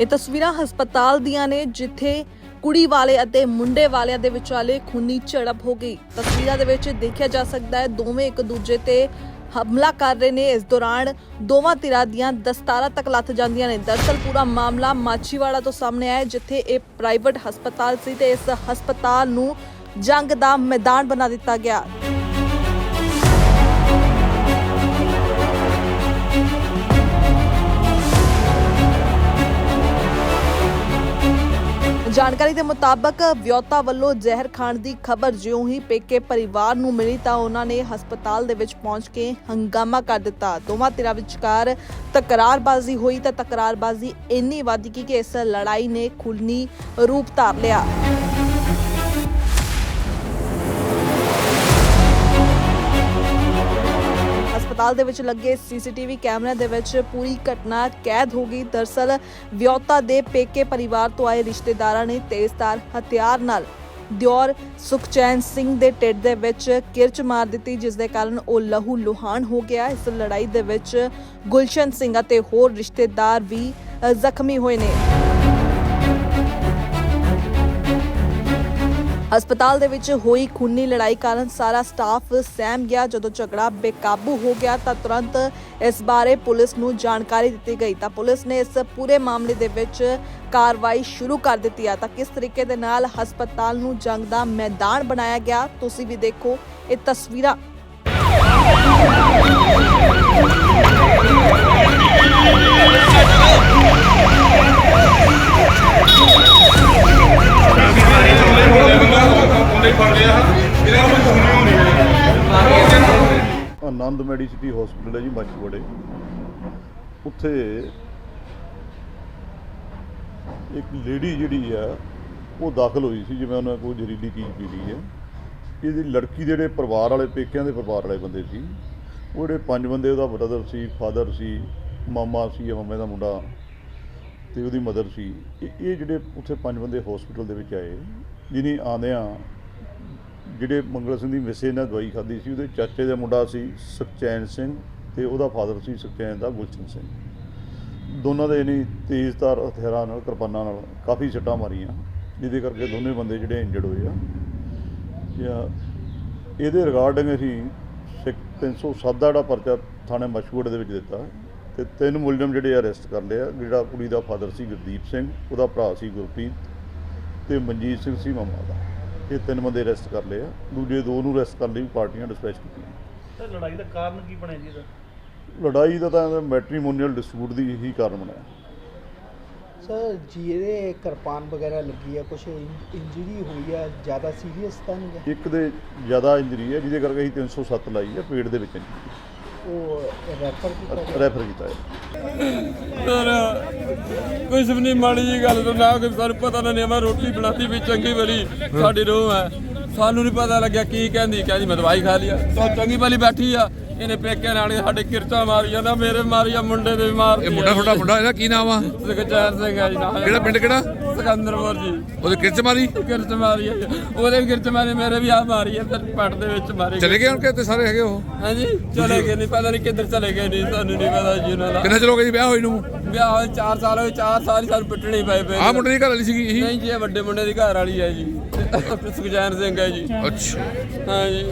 ਇਹ ਤਸਵੀਰਾਂ ਹਸਪਤਾਲ ਦੀਆਂ ਨੇ, ਜਿੱਥੇ ਕੁੜੀ ਵਾਲੇ ਅਤੇ ਮੁੰਡੇ ਵਾਲਿਆਂ ਦੇ ਵਿਚਾਲੇ ਖੂਨੀ ਝੜਪ ਹੋ ਗਈ। ਤਸਵੀਰਾਂ ਦੇ ਵਿੱਚ ਦੇਖਿਆ ਜਾ ਸਕਦਾ ਹੈ, ਦੋਵੇਂ ਇੱਕ ਦੂਜੇ ਤੇ ਹਮਲਾ ਕਰ ਰਹੇ ਨੇ। ਇਸ ਦੌਰਾਨ ਦੋਵਾਂ ਧਿਰਾਂ ਦੀਆਂ ਦਸਤਾਰਾਂ ਤੱਕ ਲੱਥ ਜਾਂਦੀਆਂ ਨੇ। ਦਰਸਲ ਪੂਰਾ ਮਾਮਲਾ ਮਾਛੀਵਾੜਾ ਤੋਂ ਸਾਹਮਣੇ ਆਇਆ ਜਿੱਥੇ ਇਹ ਪ੍ਰਾਈਵੇਟ ਹਸਪਤਾਲ ਸੀ ਤੇ ਇਸ ਹਸਪਤਾਲ ਨੂੰ ਜੰਗ ਦਾ ਮੈਦਾਨ ਬਣਾ ਦਿੱਤਾ ਗਿਆ। ਜਾਣਕਾਰੀ ਦੇ ਮੁਤਾਬਕ ਵਿਅਤਾ ਵੱਲੋਂ ਜ਼ਹਿਰ ਖਾਣ ਦੀ ਖਬਰ ਜਿਉਂ ਹੀ ਪੇਕੇ ਪਰਿਵਾਰ ਨੂੰ ਮਿਲੀ ਤਾਂ ਉਹਨਾਂ ਨੇ ਹਸਪਤਾਲ ਦੇ ਵਿੱਚ ਪਹੁੰਚ ਕੇ ਹੰਗਾਮਾ ਕਰ ਦਿੱਤਾ। ਦੋਵਾਂ ਧਿਰਾਂ ਵਿਚਕਾਰ ਤਕਰਾਰਬਾਜ਼ੀ ਹੋਈ ਤਾਂ ਤਕਰਾਰਬਾਜ਼ੀ ਇੰਨੀ ਵੱਧ ਗਈ ਕਿ ਇਸ ਲੜਾਈ ਨੇ ਖੁਲਨੀ ਰੂਪ ਧਾਰ ਲਿਆ। ਹਸਪਤਾਲ ਦੇ ਵਿੱਚ ਲੱਗੇ ਸੀਸੀਟੀਵੀ ਕੈਮਰਿਆਂ ਦੇ ਵਿੱਚ ਪੂਰੀ ਘਟਨਾ ਕੈਦ ਹੋ ਗਈ। ਦਰਸਲ ਵਿਅਤਾ ਦੇ ਪੇਕੇ ਪਰਿਵਾਰ ਤੋਂ ਆਏ ਰਿਸ਼ਤੇਦਾਰਾਂ ਨੇ ਤੇਜ਼ਧਾਰ ਹਥਿਆਰ ਨਾਲ ਦਿਓਰ ਸੁਖਚੈਨ ਸਿੰਘ ਦੇ ਢਿੱਡ ਦੇ ਵਿੱਚ ਕਿਰਚ ਮਾਰ ਦਿੱਤੀ, ਜਿਸ ਦੇ ਕਾਰਨ ਉਹ ਲਹੂ ਲੁਹਾਨ ਹੋ ਗਿਆ। ਇਸ ਲੜਾਈ ਦੇ ਵਿੱਚ ਗੁਲਸ਼ਨ ਸਿੰਘ ਅਤੇ ਹੋਰ ਰਿਸ਼ਤੇਦਾਰ ਵੀ ਜ਼ਖਮੀ ਹੋਏ ਨੇ। ਹਸਪਤਾਲ ਦੇ ਵਿੱਚ ਹੋਈ ਖੂਨੀ ਲੜਾਈ ਕਾਰਨ ਸਾਰਾ ਸਟਾਫ ਸਹਿਮ ਗਿਆ। ਜਦੋਂ ਝਗੜਾ ਬੇਕਾਬੂ ਹੋ ਗਿਆ ਤਾਂ ਤੁਰੰਤ ਇਸ ਬਾਰੇ ਪੁਲਿਸ ਨੂੰ ਜਾਣਕਾਰੀ ਦਿੱਤੀ ਗਈ। ਤਾਂ ਪੁਲਿਸ ਨੇ ਇਸ ਪੂਰੇ ਮਾਮਲੇ ਦੇ ਵਿੱਚ ਕਾਰਵਾਈ ਸ਼ੁਰੂ ਕਰ ਦਿੱਤੀ ਆ। ਤਾਂ ਕਿਸ ਤਰੀਕੇ ਦੇ ਨਾਲ ਹਸਪਤਾਲ ਨੂੰ ਜੰਗ ਦਾ ਮੈਦਾਨ ਬਣਾਇਆ ਗਿਆ, ਤੁਸੀਂ ਵੀ ਦੇਖੋ ਇਹ ਤਸਵੀਰਾਂ ਉਹਨੇ ਫੜ ਲਿਆ ਇਹਨਾਂ ਨੂੰ ਸੁਣਿਓ ਨਹੀਂ ਆਨੰਦ ਮੈਡੀਸਿਟੀ ਹਸਪੀਟਲ ਹੈ ਜੀ ਮਾਛੀਵਾੜੇ। ਉੱਥੇ ਇੱਕ ਲੇਡੀ ਜਿਹੜੀ ਆ, ਉਹ ਦਾਖਲ ਹੋਈ ਸੀ, ਜਿਵੇਂ ਉਹਨਾਂ ਕੋਈ ਜ਼ਹਿਰੀਲੀ ਚੀਜ਼ ਪੀ ਲਈ ਹੈ। ਇਹਦੀ ਲੜਕੀ ਦੇ ਜਿਹੜੇ ਪਰਿਵਾਰ ਵਾਲੇ, ਪੇਕਿਆਂ ਦੇ ਪਰਿਵਾਰ ਵਾਲੇ ਬੰਦੇ ਸੀ। ਉਹ ਜਿਹੜੇ ਪੰਜ ਬੰਦੇ, ਉਹਦਾ ਬ੍ਰਦਰ ਸੀ ਫਾਦਰ ਸੀ, ਮਾਮਾ ਸੀ, ਜਾਂ ਮਾਮੇ ਦਾ ਮੁੰਡਾ ਤੇ ਉਹਦੀ ਮਦਰ ਸੀ। ਇਹ ਇਹ ਜਿਹੜੇ ਉੱਥੇ ਪੰਜ ਬੰਦੇ ਹਸਪੀਟਲ ਦੇ ਵਿੱਚ ਆਏ, ਜਿਹਨੇ ਆਂਦਿਆਂ ਜਿਹੜੇ ਮੰਗਲ ਸਿੰਘ ਦੀ ਮਿਸੇ ਨਾਲ ਦਵਾਈ ਖਾਧੀ ਸੀ, ਉਹਦੇ ਚਾਚੇ ਦਾ ਮੁੰਡਾ ਸੀ ਸੁਖਚੈਨ ਸਿੰਘ ਤੇ ਉਹਦਾ ਫਾਦਰ ਸੀ ਸੁਖਚੈਨ ਦਾ ਗੁਲਸ਼ਨ ਸਿੰਘ। ਦੋਨਾਂ ਦੇ ਨਹੀਂ ਤੇਜ਼ਧਾਰ ਹਥਿਆਰਾਂ ਨਾਲ, ਕਿਰਪਾਨਾਂ ਨਾਲ ਕਾਫੀ ਸੱਟਾਂ ਮਾਰੀਆਂ, ਜਿਹਦੇ ਕਰਕੇ ਦੋਨੇ ਬੰਦੇ ਜਿਹੜੇ ਇੰਜਰਡ ਹੋਏ ਆ। ਜਾਂ ਇਹਦੇ ਰਿਗਾਰਡਿੰਗ ਅਸੀਂ ਸਿੱਖ 307 ਦਾ ਜਿਹੜਾ ਪਰਚਾ ਥਾਣੇ ਮਸ਼ਹੂਰ ਦੇ ਵਿੱਚ ਦਿੱਤਾ ਤੇ ਤਿੰਨ ਮੁਲਜ਼ਮ ਜਿਹੜੇ ਅਰੈਸਟ ਕਰ ਲਿਆ ਜਿਹੜਾ ਕੁੜੀ ਦਾ ਫਾਦਰ ਸੀ ਗੁਰਦੀਪ ਸਿੰਘ, ਉਹਦਾ ਭਰਾ ਸੀ ਗੁਰਪ੍ਰੀਤ ਤੇ ਮਨਜੀਤ ਸਿੰਘ ਸੀ ਮਾਮਾ ਦਾ। ਇਹ ਤਿੰਨ ਬੰਦੇ ਅਰੈਸਟ ਕਰ ਲਏ ਆ। ਦੂਜੇ ਦੋ ਨੂੰ ਅਰੈਸਟ ਕਰਨ ਲਈ ਪਾਰਟੀਆਂ ਡਿਸਪੈਚ ਕੀਤੀਆਂ। ਤਾਂ ਲੜਾਈ ਦਾ ਕਾਰਨ ਕੀ ਬਣਿਆ ਜੀ ਇਹਦਾ? ਲੜਾਈ ਦਾ ਤਾਂ ਮੈਟ੍ਰੀਮੋਨੀਅਲ ਡਿਸਪਿਊਟ ਦੀ ਹੀ ਕਾਰਨ ਬਣਿਆ। ਸਰ ਜਿਹਦੇ ਕਿਰਪਾਨ ਵਗੈਰਾ ਲੱਗੀ ਆ ਕੁਝ ਇੰਜਰੀ ਹੋਈ ਆ ਜ਼ਿਆਦਾ ਸੀਰੀਅਸ ਤਾਂ ਨਹੀਂ? ਇੱਕ ਦੇ ਜ਼ਿਆਦਾ ਇੰਜਰੀ ਹੈ ਜਿਹਦੇ ਕਰਕੇ ਅਸੀਂ 307 ਲਾਈ ਹੈ ਪੇਟ ਦੇ ਵਿੱਚ ਉਹ ਰੈਫਰ ਕੀਤਾ ਗਿਆ। ਰੈਫਰ ਕੀਤਾ ਹੈ ਸਰ ਕੁਛ ਵੀ ਨਹੀਂ ਮਾੜੀ ਜੀ ਗੱਲ ਤੋਂ ਨਾ ਕਿ ਸਾਨੂੰ ਪਤਾ ਨਾ ਨਹੀਂ ਮੈਂ ਰੋਟੀ ਬਣਾਤੀ ਵੀ ਚੰਗੀ ਬਲੀ ਸਾਡੀ ਰੋਹ ਹੈ। ਸਾਨੂੰ ਨਹੀਂ ਪਤਾ ਲੱਗਿਆ ਕੀ ਕਹਿੰਦੀ ਕਹਿੰਦੀ ਮੈਂ ਦਵਾਈ ਖਾ ਲਿਆ ਤਾਂ ਚੰਗੀ ਬਲੀ ਬੈਠੀ ਆ। ਇਹਨੇ ਪੇਕੇ ਨਾਲ ਹੀ ਸਾਡੇ ਕਿਰਚਾ ਮਾਰੀਆਂ ਨਾ ਮੇਰੇ ਮਾਰੀਆਂ ਮੁੰਡੇ ਦੇ ਵੀ ਮਾਰਦੀ ਇਹ ਮੁੰਡਾ ਤੁਹਾਡਾ ਮੁੰਡਾ ਇਹਦਾ ਕੀ ਨਾਮ ਆ? ਸੁਖਚੈਨ ਸਿੰਘ ਹੈ ਜੀ ਨਾਲ ਕਿਹੜਾ ਪਿੰਡ ਕਿਹੜਾ? ਸਿਕੰਦਰਪੁਰ ਜੀ। ਉਹਦੇ ਕਿਰਚ ਮਾਰੀ? ਕਿਰਚ ਮਾਰੀ ਉਹਦੇ ਵੀ ਕਿਰਚ ਮਾਰੀ ਮੇਰੇ ਵੀ ਆ ਮਾਰੀ ਹੈ ਫਿਰ ਪੱਟ ਦੇ ਵਿੱਚ ਮਾਰੀ ਚਲੇ ਗਏ ਹੁਣ ਕਿ ਤੇ ਸਾਰੇ ਹੈਗੇ ਉਹ? ਹਾਂਜੀ ਚਲੇ ਗਏ ਨਹੀਂ ਪਤਾ ਨਹੀਂ ਕਿੱਧਰ ਚਲੇ ਗਏ ਨਹੀਂ ਸਾਨੂੰ ਨਹੀਂ ਪਤਾ ਜੀ ਉਹਨਾਂ ਦਾ। ਕਿੰਨਾ ਚਿਰ ਹੋ ਗਿਆ ਜੀ ਵਿਆਹ ਹੋਈ ਨੂੰ? ਵਿਆਹ ਹੋਏ 4 ਸਾਲ ਹੋਏ 4 ਸਾਲ ਹੀ ਸਾਨੂੰ ਪਿੱਟਣੇ ਪਏ ਪਏ ਆਹ ਮੁੰਡੇ ਦੀ ਘਰ ਵਾਲੀ ਸੀਗੀ ਇਹੀ? ਨਹੀਂ ਜੀ ਇਹ ਵੱਡੇ ਮੁੰਡੇ ਦੀ ਘਰ ਵਾਲੀ ਹੈ ਜੀ। ਸੁਖਜੈਨ ਸਿੰਘ ਹੈ ਜੀ। ਅੱਛਾ। ਹਾਂ ਜੀ